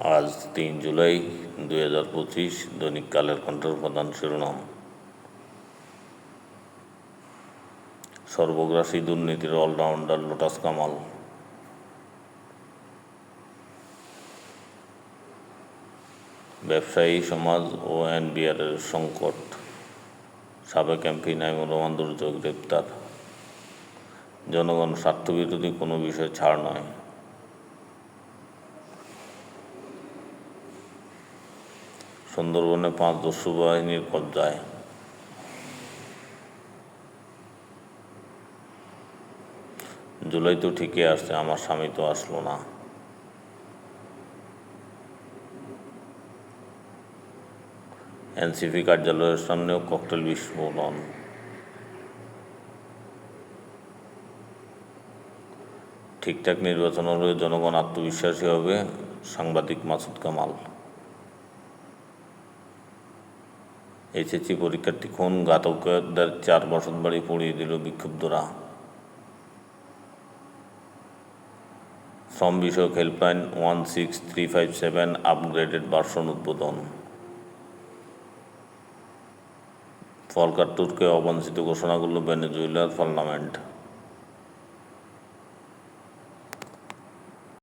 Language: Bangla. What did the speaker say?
আজ তিন জুলাই দুই হাজার পঁচিশ দৈনিক কালের কণ্ঠের প্রধান শিরোনাম। সর্বগ্রাসী দুর্নীতির অলরাউন্ডার লোটাস কামাল। ব্যবসায়ী সমাজ ও এনবিআরের সংকট। সাবেক এমপি নাইমুর রহমান দুর্যোগ গ্রেপ্তার। জনগণ স্বার্থবিরোধী কোনো বিষয় ছাড় নয়। সুন্দরবনে পাঁচ দস্যু বাহিনীর কবজায় জুলাই তো ঠিকই আসছে, আমার স্বামী তো আসলো না। এনসিপি কার্যালয়ের সামনেও ককটেল বিস্ফোরণ। ঠিকঠাক নির্বাচন হলে জনগণ আত্মবিশ্বাসী হবে, সাংবাদিক মাসুদ কামাল। এইচএসসি পরীক্ষার্থী খুন ঘাতকদের চার বসত বাড়ি পুড়িয়ে দিল বিক্ষুব্ধরা শ্রম বিষয়ক helpline one six three five seven upgraded version উদ্বোধন। ফলকার টুরকে অবাঞ্ছিত ঘোষণা করল ভেনেজুয়েলার পার্লামেন্ট